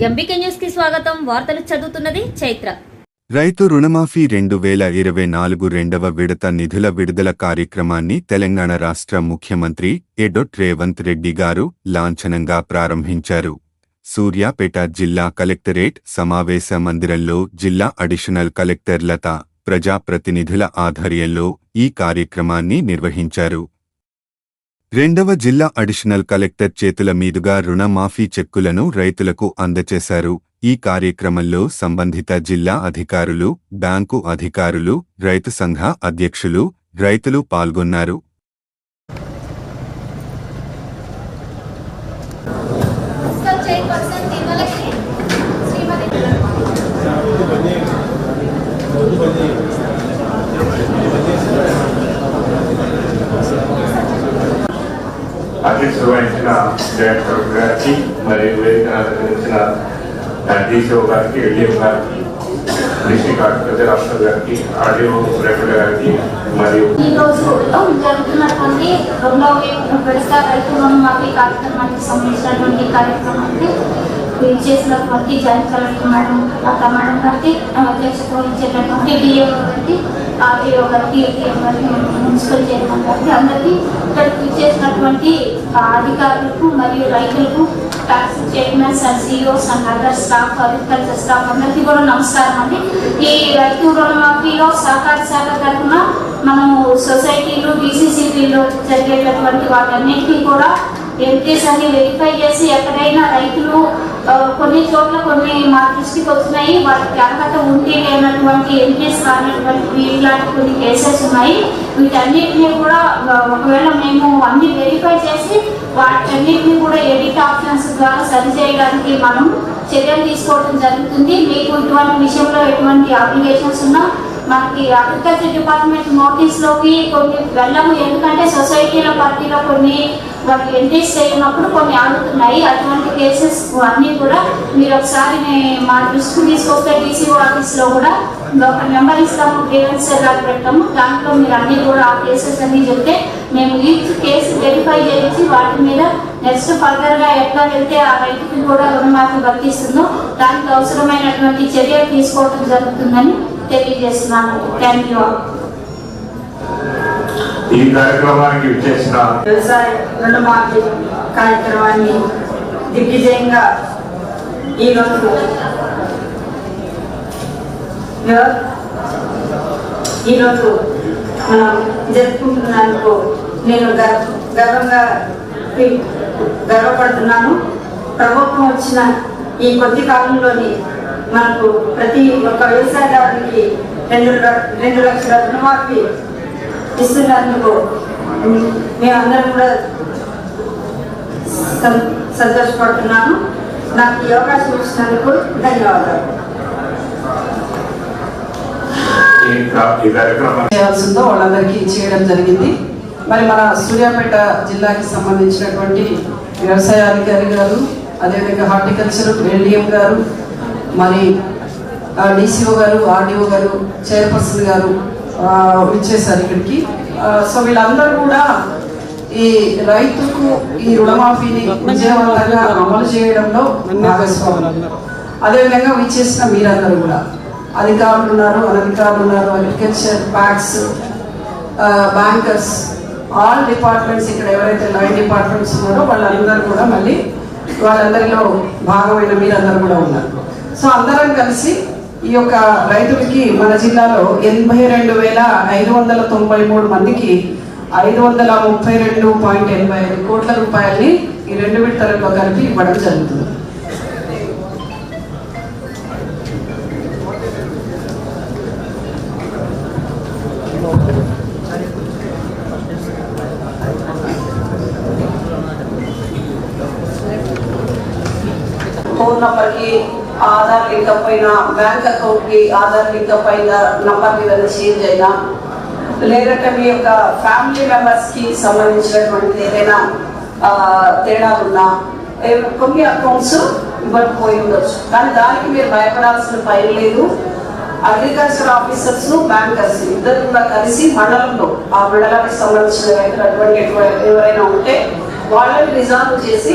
MBK న్యూస్కి స్వాగతం. వార్తలు చదువుతున్నది చైత్ర. రైతు రుణమాఫీ రెండు వేల ఇరవై నాలుగు రెండవ విడత నిధుల విడుదల కార్యక్రమాన్ని తెలంగాణ రాష్ట్ర ముఖ్యమంత్రి ఎడొట్ రేవంత్ రెడ్డి గారు లాంఛనంగా ప్రారంభించారు. సూర్యాపేట జిల్లా కలెక్టరేట్ సమావేశ మందిరంలో జిల్లా అడిషనల్ కలెక్టర్ లత ప్రజాప్రతినిధుల ఆధ్వర్యంలో ఈ కార్యక్రమాన్ని నిర్వహించారు. రెండవ జిల్లా అడిషనల్ కలెక్టర్ చేతుల మీదుగా రుణమాఫీ చెక్కులను రైతులకు అందజేశారు ఈ కార్యక్రమంలో సంబంధిత జిల్లా అధికారులు బ్యాంకు అధికారులు రైతు సంఘ అధ్యక్షులు రైతులు పాల్గొన్నారు. శ్రీమతి అధ్యక్షుడు వహించిన డైరెక్టర్ గారికి మరియు వేదిక అలంకరించిన డీసీఓ గారికి ఎల్డిఎం గారికి డిస్ట్రిక్ట్ ఆర్టికల్చర్ ఆఫీసర్ గారికి ఆర్డీఓ రెడ్డి గారికి మరియు ఈ రోజు జరుగుతున్నటువంటి రెండవ విడత రైతు రుణమాఫీ కార్యక్రమానికి సంబంధించినటువంటి కార్యక్రమాన్ని చేసినటువంటి joint collector madam Latha madam గారికి అధ్యక్షత వహించేటటువంటి డిఓ గారికి ఆర్డీఓ గారికి ఏటీఎం గారికి మున్సిపల్ చైర్మన్ గారికి అందరికీ ఇక్కడికి చేసినటువంటి అధికారులకు మరియు రైతులకు tax chairmans and CEOs and other staff agriculture staff అందరికీ కూడా నమస్కారం అండి ఈ రైతు రుణమాఫీలో సహకార శాఖ తరఫున మనము సొసైటీలు బీసీసీపీలో జరిగేటటువంటి వాటన్నిటికీ కూడా ఎంపీస్ అన్ని వెరిఫై చేసి ఎక్కడైనా రైతులు కొన్ని చోట్ల కొన్ని మా దృష్టికి వచ్చినాయి వాటికి అర్హత ఉంటే లేనటువంటి ఎంట్రీస్ కానటువంటి ఇలాంటి కొన్ని కేసెస్ ఉన్నాయి. వీటన్నిటిని కూడా ఒకవేళ మేము అన్ని వెరిఫై చేసి వాటన్నిటిని కూడా ఎడిట్ ఆప్షన్స్ ద్వారా సరి చేయడానికి మనం చర్యలు తీసుకోవడం జరుగుతుంది. మీకు ఇటువంటి విషయంలో ఎటువంటి అప్లికేషన్స్ ఉన్నా మనకి అగ్రికల్చర్ డిపార్ట్మెంట్ నోటీస్లోకి కొన్ని వెళ్ళము. ఎందుకంటే సొసైటీలో పార్టీలో కొన్ని వాళ్ళు ఎంట్రీస్ చేయనప్పుడు కొన్ని ఆగుతున్నాయి. అటువంటి కేసెస్ అన్నీ కూడా మీరు ఒకసారి మా దృష్టికి తీసుకొస్తే డీసీఓ ఆఫీస్లో కూడా ఒక నెంబర్ ఇస్తాము గ్రీవెన్స్ లాగా పెట్టాము. దాంట్లో మీరు అన్ని కూడా ఆ కేసెస్ అన్ని చెప్తే మేము ఈచ్ కేసు వెరిఫై చేయించి వాటి మీద నెక్స్ట్ ఫర్దర్గా ఎట్లా వెళ్తే ఆ రైతుకి కూడా రుణమాఫీ వర్తిస్తుందో దానికి అవసరమైనటువంటి చర్యలు తీసుకోవడం జరుగుతుందని తెలియజేస్తున్నాను. థ్యాంక్ యూ ఈ కార్యక్రమానికి విచ్చేసిన వ్యవసాయ రుణమాఫీ కార్యక్రమాన్ని దిగ్విజయంగా ఈరోజు ఈరోజు మనం జరుపుకుంటున్నందుకు నేను గర్వ గర్వంగా గర్వపడుతున్నాను. ప్రభుత్వం వచ్చిన ఈ కొద్ది కాలంలోని మనకు ప్రతి ఒక్క వ్యవసాయదారునికి రెండు రెండు లక్షల రుణమాఫీ ఇస్తున్నందుకు మేమందరం కూడా సం- సంతోషపడుతున్నాను నాకు ఈ అవకాశం ఇచ్చినందుకు ధన్యవాదాలు. చేయాల్సిందో వాళ్ళందరికీ చేయడం జరిగింది. మరి మన సూర్యాపేట జిల్లాకి సంబంధించినటువంటి వ్యవసాయ అధికారి గారు అదేవిధంగా హార్టికల్చర్ ఎల్డిఎం గారు మరి డిసిఓ గారు ఆర్డిఓ గారు చైర్పర్సన్ గారు వచ్చేసారు ఇక్కడికి. సో వీళ్ళందరూ కూడా ఈ రైతుకు ఈ రుణమాఫీని విజయవంతంగా అమలు చేయడంలో భాగస్వాములు. అదేవిధంగా విచ్చేసిన మీరందరూ కూడా. అధికారులు ఉన్నారు అనధికారులు ఉన్నారు agriculture PACS bankers all departments ఇక్కడ ఎవరైతే లైన్ డిపార్ట్మెంట్స్ ఉన్నారో వాళ్ళందరూ కూడా మళ్ళీ వాళ్ళందరిలో భాగమైన మీరందరూ కూడా ఉన్నారు. సో అందరం కలిసి ఈ యొక్క రైతులకి మన జిల్లాలో ఎనభై రెండు వేల ఐదు వందల తొంభై మూడు మందికి ఐదు వందల ముప్పై రెండు పాయింట్ ఎనభై ఐదు కోట్ల రూపాయల్ని ఈ రెండు విడతలలో కలిపి ఇవ్వడం జరుగుతుంది. ఫోన్ నంబర్కి ఆధార్ లింక్ అయిన బ్యాంక్ అకౌంట్కి ఆధార్ లింక్ అయిన నంబర్ ఏదైనా చేంజ్ అయినా లేదంటే మీ యొక్క ఫ్యామిలీ మెంబర్స్కి సంబంధించినటువంటి ఏదైనా తేడా ఉన్నా కొన్ని అకౌంట్స్ ఇవ్వకపోయి ఉండొచ్చు. కానీ దానికి మీరు భయపడాల్సిన పని లేదు. అగ్రికల్చర్ ఆఫీసర్స్ బ్యాంకర్స్ ఇద్దరు కూడా కలిసి మండలంలో ఆ మండలానికి సంబంధించిన రైతులు అటువంటి ఎవరైనా ఉంటే వాళ్ళని రిజాల్వ్ చేసి